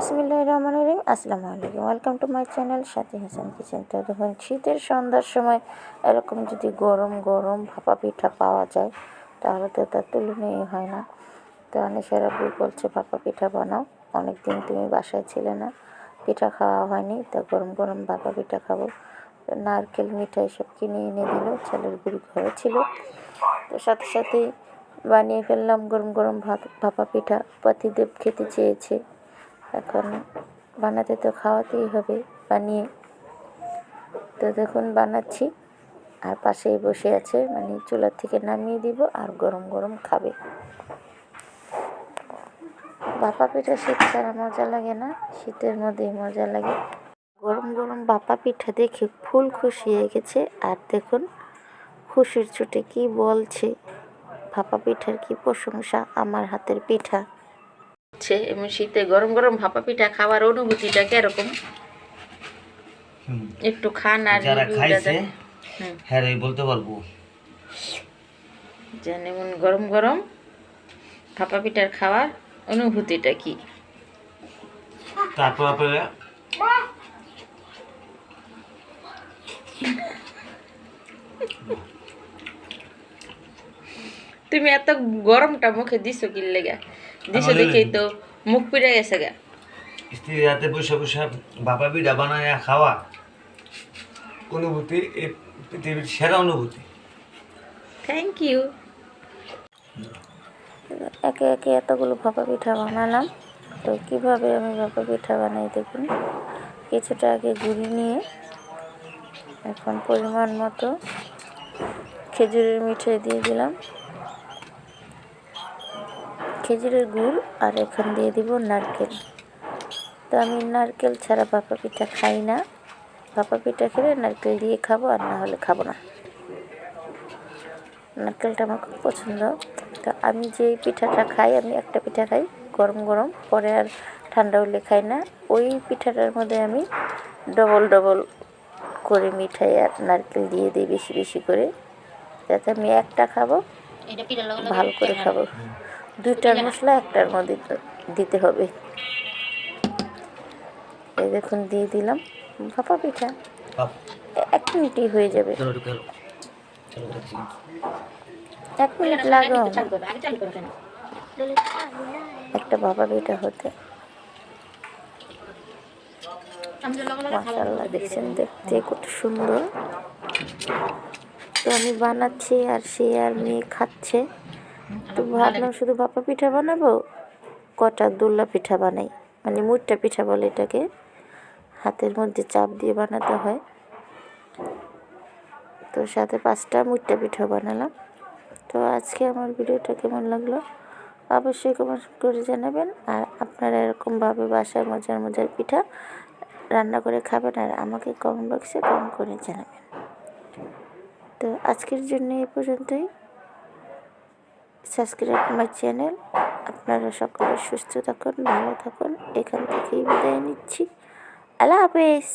বিসমিল্লাহ রহমান রহিম। আসসালামু আলাইকুম। Welcome to my channel Sathi Hasan kitchen তো দেখুন, শীতের সন্ধ্যার সময় এরকম যদি গরম গরম ভাপা পিঠা পাওয়া যায়, তাহলে তো তার তুলনাই হয় না। তো অনেকের আব্বু বলছে, ভাপা পিঠা বানাও। অনেক দিন তুমি বাসায় ছিলে না, পিঠা খাওয়া হয়নি, তা গরম গরম ভাপা পিঠা খাব। নারকেল, মিঠাই সব কিনে এনে দিল, ছেলের গুড়ি ঘরে ছিল। তো সাথে সাথেই বানিয়ে ফেললাম গরম গরম ভাপা পিঠা। পাতিদেব খেতে চেয়েছে। এখন বানাতে তো খাওয়াতেই হবে, বানিয়ে। তো দেখুন বানাচ্ছি, আর পাশেই বসে আছে মানে চুলার থেকে নামিয়ে দিব আর গরম গরম খাবে। ভাপা পিঠা শীত ছাড়া মজা লাগে না, শীতের মধ্যেই মজা লাগে। গরম গরম ভাপা পিঠা দেখে ফুল খুশি হয়ে গেছে, আর দেখুন খুশির চোটে কি বলছে ভাপা পিঠার কি প্রশংসা আমার হাতের পিঠা। হচ্ছে এবং শীতে গরম গরম ভাপা পিঠা খাওয়ার অনুভূতিটা কীরকম। একটু খান আর যারা খাইছে হ্যাঁ রে বলতে পারব। যেমন গরম গরম ভাপা পিঠার খাওয়ার অনুভূতিটা কি? তারপর আপনারা তুমি এত গরমটা মুখে দিছো কি লেগা? দিছো দেখেই তো মুখ পিড়ে গেছে গা। স্ত্রী রাতে বসে বসে বাবা বিড়া বানায় খাওয়া। অনুভূতি? এই পৃথিবীর সেরা অনুভূতি। থ্যাংক ইউ একে একে এতগুলো ভাপা পিঠা বানালাম। তো কীভাবে আমি ভাপা পিঠা বানাই দেখুন। কিছুটা আগে গুড়ি নিয়ে এখন পরিমাণ মতো খেজুরের মিঠাই দিয়ে দিলাম। খেজুরের গুড় আর এখন দিয়ে দিব নারকেল। তো আমি নারকেল ছাড়া ভাপা পিঠা খাই না। ভাপা পিঠা খেলে নারকেল দিয়ে খাব আর না হলে খাব না। নারকেলটা আমার খুব পছন্দ। তো আমি যে পিঠাটা খাই আমি একটা পিঠা খাই গরম গরম পরে আর ঠান্ডা হলে খাই না। ওই পিঠাটার মধ্যে আমি ডবল ডবল করে মিঠাই আর নারকেল দিয়ে দিই বেশি বেশি করে। যাতে আমি একটা খাব ভালো করে খাব। দুইটার মশলা একটার মধ্যে দিতে হবে। এই দেখুন দিয়ে দিলাম। ভাপা পিঠা। এক মিনিটই হয়ে যাবে। চলো ঢুকে এলো। চলো দেখছি এক মিনিট লাগবে। একটা বাবা পিঠা হতে। মাশাল্লাহ দেখছেন দেখতে কত সুন্দর। তো আমি বানাচ্ছি আর সে আর মেয়ে খাচ্ছে। তো ভাবলাম শুধু ভাপা পিঠা বানাবো, কটা দোল্লা পিঠা বানাই। মানে মুটটা পিঠা বলে এটাকে। হাতের মধ্যে চাপ দিয়ে বানাতে হয়। তো সাথে পাঁচটা মুটটা পিঠা বানালাম। তো আজকে আমার ভিডিওটা কেমন লাগল? অবশ্যই কমেন্ট করে জানাবেন। আর আপনারা এরকমভাবে বাসায় মজার মজার পিঠা রান্না করে খাবেন আর আমাকে কমেন্ট বক্সে কমেন্ট করে জানাবেন। তো আজকের জন্য এই পর্যন্তই। Subscribe my channel. আপনারা সকলে সুস্থ থাকুন, ভালো থাকুন। এখান থেকেই বিদায় নিচ্ছি। আল্লাহ হাফেজ।